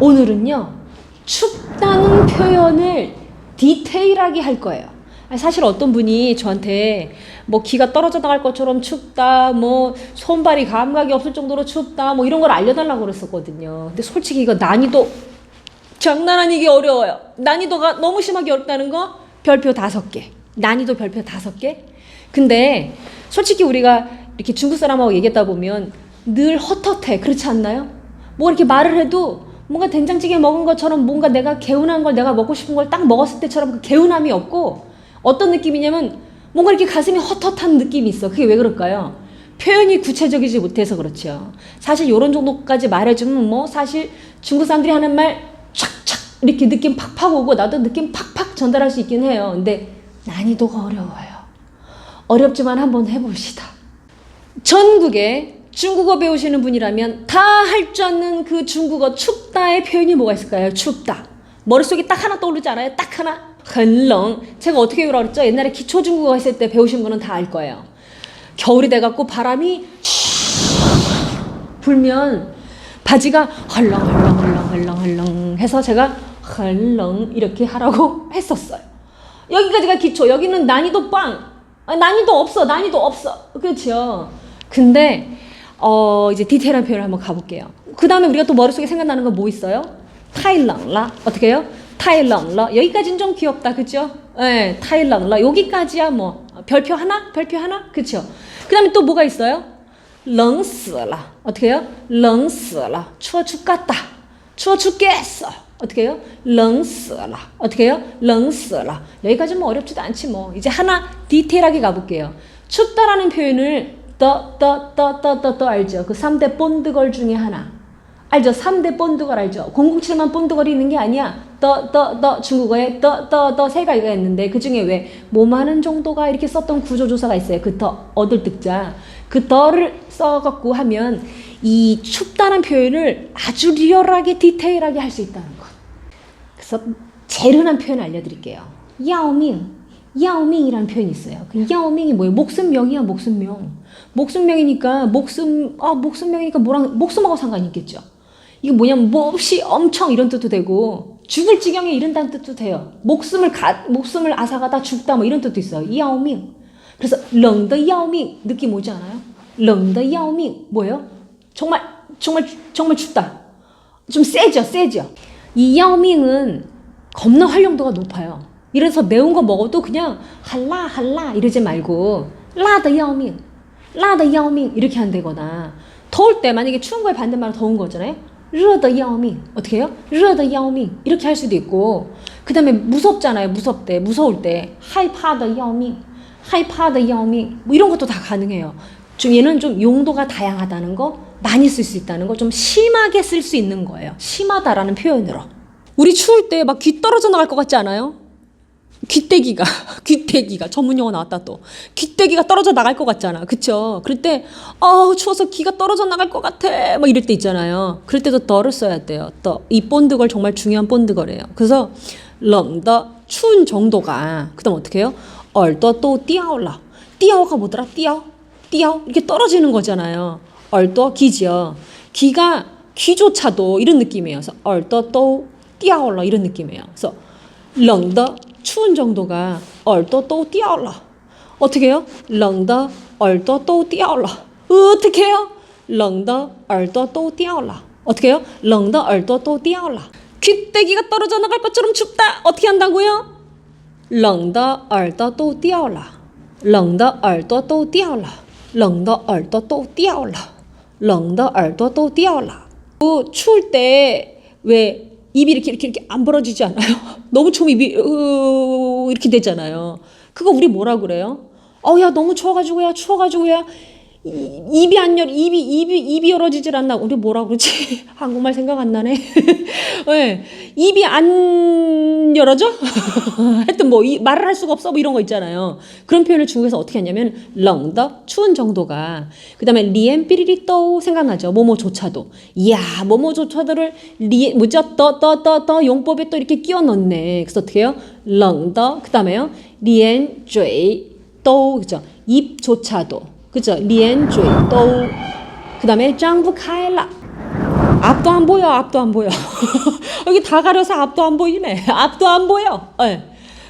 오늘은요, 춥다는 표현을 디테일하게 할 거예요. 사실 어떤 분이 저한테 뭐 기가 떨어져 나갈 것처럼 춥다, 뭐 손발이 감각이 없을 정도로 춥다, 뭐 이런 걸 알려달라고 그랬었거든요. 근데 솔직히 이거 난이도 장난 아니게 어려워요. 난이도가 너무 심하게 어렵다는 거 별표 다섯 개. 난이도 별표 다섯 개. 근데 솔직히 우리가 이렇게 중국 사람하고 얘기했다 보면 늘 헛헛해. 그렇지 않나요? 뭐 이렇게 말을 해도 뭔가 된장찌개 먹은 것처럼 뭔가 내가 개운한 걸 내가 먹고 싶은 걸 딱 먹었을 때처럼 그 개운함이 없고 어떤 느낌이냐면 뭔가 이렇게 가슴이 헛헛한 느낌이 있어. 그게 왜 그럴까요? 표현이 구체적이지 못해서 그렇죠. 사실 요런 정도까지 말해주면 뭐 사실 중국 사람들이 하는 말 촥촥 이렇게 느낌 팍팍 오고 나도 느낌 팍팍 전달할 수 있긴 해요. 근데 난이도가 어려워요. 어렵지만 한번 해봅시다. 전국에 중국어 배우시는 분이라면 다 할 줄 아는 그 중국어 춥다의 표현이 뭐가 있을까요? 춥다. 머릿속에 딱 하나 떠오르지 않아요? 딱 하나? 很冷. 제가 어떻게 배우라고 그랬죠? 옛날에 기초 중국어 했을 때 배우신 분은 다 알 거예요. 겨울이 돼갖고 바람이 불면 바지가 헐렁헐렁헐렁헐렁헐렁 해서 제가 헐렁 이렇게 하라고 했었어요. 여기까지가 기초. 여기는 난이도 빵. 아, 난이도 없어. 난이도 없어. 그렇죠. 근데 어, 이제 디테일한 표현을 한번 가볼게요. 그 다음에 우리가 또 머릿속에 생각나는 건 뭐 있어요? 타일랑라. 어떻게 해요? 타일랑라. 여기까지는 좀 귀엽다. 그죠? 예, 타일랑라. 여기까지야 뭐. 별표 하나? 별표 하나? 그쵸? 그 다음에 또 뭐가 있어요? 렁스라. 어떻게 해요? 렁스라. 추워 죽겠다. 추워 죽겠어. 어떻게 해요? 렁스라. 어떻게 해요? 렁스라. 여기까지는 뭐 어렵지도 않지 뭐. 이제 하나 디테일하게 가볼게요. 춥다라는 표현을 떠 떠 떠 떠 떠 떠 알죠? 그 3대 본드걸 중에 하나 알죠? 3대 본드걸 알죠? 007만 본드걸이 있는 게 아니야. 떠, 떠, 떠, 중국어에 떠, 떠, 떠 세 가지가 있는데 그 중에 왜 몸하는 정도가 이렇게 썼던 구조조사가 있어요. 그 더, 얻을 득자. 그 더를 써갖고 하면 이 춥다는 표현을 아주 리얼하게 디테일하게 할 수 있다는 것. 그래서 제일 흔한 표현 알려드릴게요. 야오밍. 야오밍이라는 표현이 있어요. 그 야오밍이 뭐예요? 목숨명이야, 목숨명. 목숨명이니까 목숨 아 목숨명이니까 뭐랑 목숨하고 상관이 있겠죠. 이게 뭐냐면 뭐 몹시 엄청 이런 뜻도 되고 죽을 지경에 이른다는 뜻도 돼요. 목숨을 가, 목숨을 아사가다 죽다 뭐 이런 뜻도 있어요. 야오밍. 그래서 렁더 야오밍 느낌 오지 않아요? 렁더 야오밍 뭐예요? 정말 정말 정말 죽다. 좀 세죠, 세죠. 이 야오밍은 겁나 활용도가 높아요. 이래서 매운 거 먹어도 그냥 할라 할라 이러지 말고 라더 야오밍 라더 야오밍 이렇게 하면 되거나 더울 때 만약에 추운 거에 반대말로 더운 거잖아요. 르더 야오밍 어떻게 해요? 르더 야오밍 이렇게 할 수도 있고 그 다음에 무섭잖아요. 무섭대 무서울 때 하이파더 야오밍 하이파더 야오밍 뭐 이런 것도 다 가능해요. 좀 얘는 좀 용도가 다양하다는 거 많이 쓸 수 있다는 거 좀 심하게 쓸 수 있는 거예요. 심하다라는 표현으로. 우리 추울 때 막 귀 떨어져 나갈 것 같지 않아요? 귀때기가 귀때기가 전문 용어 나왔다 또. 귀때기가 떨어져 나갈 것 같잖아. 그쵸? 그럴 때 아우 추워서 귀가 떨어져 나갈 것 같아. 막 이럴 때 있잖아요. 그럴 때도 더를 써야 돼요. 더이 본드걸 정말 중요한 본드걸이에요. 그래서 럼더 추운 정도가. 그 다음 어떻게 해요? 얼더 또 띠아올라. 띠아오가 뭐더라? 띠아오 띠아오 이렇게 떨어지는 거잖아요. 얼더 기지요. 기가 귀조차도 이런 느낌이에요. 그래서 얼더 또 띠아올라 이런 느낌이에요. 그래서 冷的 추운 정도가 얼도 또 뛰어올라. 어떻게 해요? 렁더 얼도 또 뛰어올라. 어떻게 해요? 렁더 얼도 또 뛰어올라. 어떻게 해요? 렁더 얼도 또 뛰어올라. 귀때기가 떨어져 나갈 것처럼 춥다. 어떻게 한다고요? 렁더 얼도 또 뛰어올라. 렁더 얼도 또 뛰어올라. 렁더 얼도 또 뛰어올라. 렁더 얼도 또 뛰어올라. 추울 때왜 입이 이렇게 이렇게 이렇게 안 벌어지지 않아요? 너무 추우면 입이 으 이렇게 되잖아요. 그거 우리 뭐라 그래요? 어야 너무 추워가지고 야 추워가지고 야 이- 입이 안 열, 입이 입이 입이 열어지질 않나? 우리 뭐라 그러지? 한국말 생각 안 나네. 왜 입이 안 열어져? 하여튼 뭐 이, 말을 할 수가 없어 뭐 이런 거 있잖아요. 그런 표현을 중국에서 어떻게 하냐면 렁더 추운 정도가 그 다음에 리엔 삐리리 떠 생각나죠. 뭐뭐조차도 이야 뭐뭐조차도를 리 뭐죠 떠 떠 떠 떠 용법에 또 이렇게 끼워 넣네. 그래서 어떻게 해요? 렁더 그 다음에요 리엔 쥐또 그죠 입조차도 그죠 쥐또 그 다음에 짱부 카일라 앞도 안 보여, 앞도 안 보여. 여기 다 가려서 앞도 안 보이네. 앞도 안 보여. 예.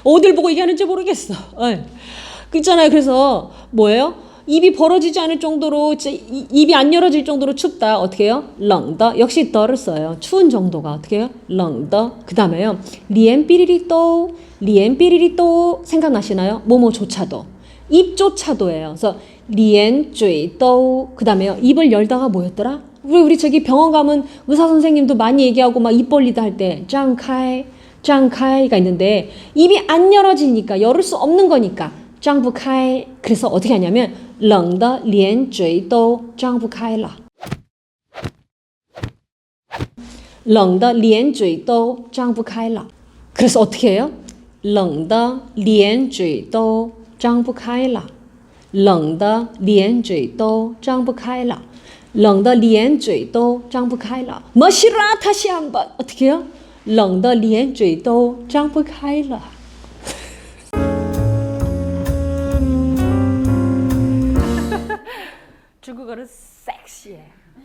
어딜 보고 얘기하는지 모르겠어. 예. 그 있잖아요. 그래서 뭐예요? 입이 벌어지지 않을 정도로 입이 안 열어질 정도로 춥다. 어떻게 해요? 렁더. 역시 더를 써요. 추운 정도가 어떻게 해요? 렁더. 그 다음에요. 리엔 삐리리 또 리엔 삐리리 또 생각나시나요? 뭐뭐조차도. 입조차도예요. 그래서 리엔, 쯔이, 떠우, 그 다음에요. 입을 열다가 뭐였더라? 우리, 우리 저기 병원 가면 의사 선생님도 많이 얘기하고 막 입 벌리다 할 때, 짱카이, 짱카이가 있는데, 입이 안 열어지니까, 열을 수 없는 거니까, 짱부카이. 그래서 어떻게 하냐면, 렁더, 리엔, 쯔이, 떠우, 짱부카이라. 렁더, 리엔, 쯔이, 떠우, 짱부카이라. 그래서 어떻게 해요? 렁더, 리엔, 쯔이, 떠우, 짱부카이라. 冷的连嘴都张不开了，冷的连嘴都张不开了，莫西拉他想吧，停，冷的连嘴都张不开了，哈哈哈，这个可是 sexy。